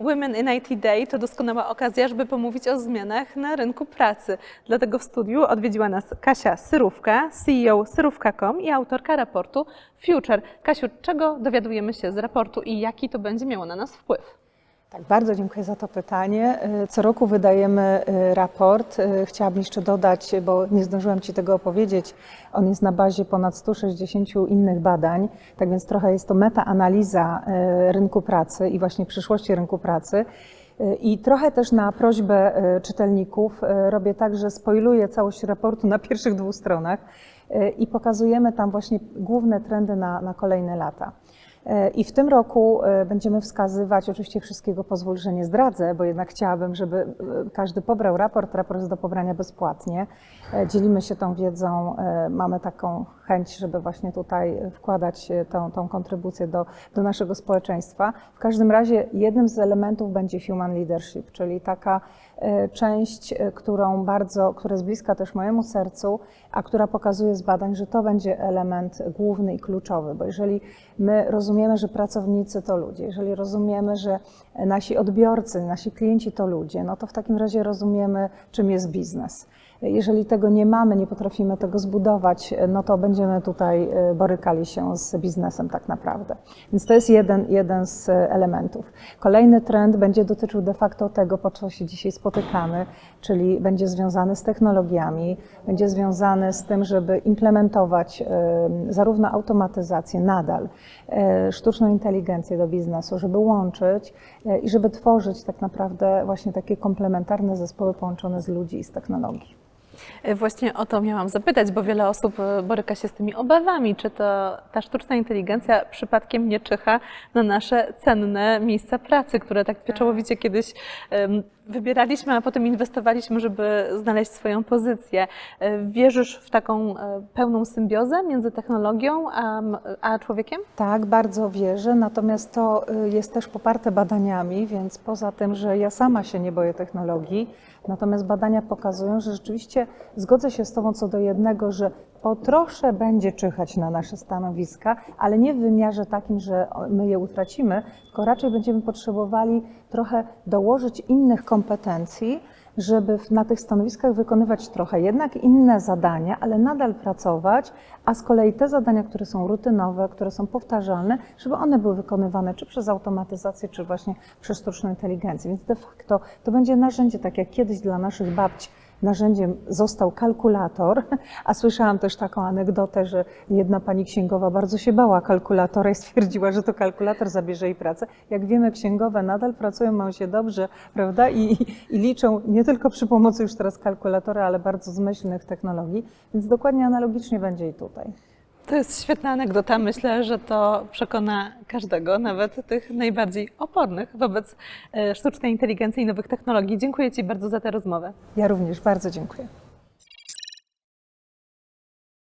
Women in IT Day to doskonała okazja, żeby pomówić o zmianach na rynku pracy. Dlatego w studiu odwiedziła nas Kasia Syrówka, CEO Syrówka.com i autorka raportu Future. Kasiu, czego dowiadujemy się z raportu i jaki to będzie miało na nas wpływ? Tak, bardzo dziękuję za to pytanie. Co roku wydajemy y, raport. Y, Chciałabym jeszcze dodać, bo nie zdążyłam Ci tego opowiedzieć, on jest na bazie ponad 160 innych badań, tak więc trochę jest to metaanaliza y, rynku pracy i właśnie przyszłości rynku pracy. Y, I trochę też na prośbę y, czytelników y, robię tak, że spoiluję całość raportu na pierwszych dwóch stronach y, i pokazujemy tam właśnie główne trendy na, na kolejne lata. E, I w tym roku e, będziemy wskazywać, oczywiście wszystkiego pozwól, że nie zdradzę, bo jednak chciałabym, żeby e, każdy pobrał raport. Raport jest do pobrania bezpłatnie. Dzielimy się tą wiedzą, mamy taką chęć, żeby właśnie tutaj wkładać tą, tą kontrybucję do, do naszego społeczeństwa. W każdym razie jednym z elementów będzie human leadership, czyli taka część, którą bardzo, która jest bliska też mojemu sercu, a która pokazuje z badań, że to będzie element główny i kluczowy, bo jeżeli my rozumiemy, że pracownicy to ludzie, jeżeli rozumiemy, że nasi odbiorcy, nasi klienci to ludzie, no to w takim razie rozumiemy, czym jest biznes. Jeżeli tego nie mamy, nie potrafimy tego zbudować, no to będziemy tutaj e, borykali się z biznesem tak naprawdę. Więc to jest jeden, jeden z elementów. Kolejny trend będzie dotyczył de facto tego, po co się dzisiaj spotykamy, czyli będzie związany z technologiami, będzie związany z tym, żeby implementować e, zarówno automatyzację nadal, e, sztuczną inteligencję do biznesu, żeby łączyć e, i żeby tworzyć tak naprawdę właśnie takie komplementarne zespoły połączone z ludzi i z technologii. E, Właśnie o to miałam zapytać, bo wiele osób e, boryka się z tymi obawami, czy to ta sztuczna inteligencja przypadkiem nie czyha na nasze cenne miejsca pracy, które tak pieczołowicie kiedyś wybieraliśmy, a potem inwestowaliśmy, żeby znaleźć swoją pozycję. E, Wierzysz w taką e, pełną symbiozę między technologią a, a człowiekiem? Tak, bardzo wierzę, natomiast to y, jest też poparte badaniami, więc poza tym, że ja sama się nie boję technologii, natomiast badania pokazują, że rzeczywiście zgodzę się z Tobą co do jednego, że po trosze będzie czyhać na nasze stanowiska, ale nie w wymiarze takim, że my je utracimy, tylko raczej będziemy potrzebowali trochę dołożyć innych kompetencji, żeby na tych stanowiskach wykonywać trochę jednak inne zadania, ale nadal pracować, a z kolei te zadania, które są rutynowe, które są powtarzalne, żeby one były wykonywane czy przez automatyzację, czy właśnie przez sztuczną inteligencję. Więc de facto to będzie narzędzie, tak jak kiedyś dla naszych babci narzędziem został kalkulator, a słyszałam też taką anegdotę, że jedna pani księgowa bardzo się bała kalkulatora i stwierdziła, że to kalkulator zabierze jej pracę. Jak wiemy, księgowe nadal pracują, mają się dobrze, prawda, i, i liczą nie tylko przy pomocy już teraz kalkulatora, ale bardzo zmyślnych technologii, więc dokładnie analogicznie będzie i tutaj. To jest świetna anegdota. Myślę, że to przekona każdego, nawet tych najbardziej opornych wobec e, sztucznej inteligencji i nowych technologii. Dziękuję Ci bardzo za tę rozmowę. Ja również bardzo dziękuję.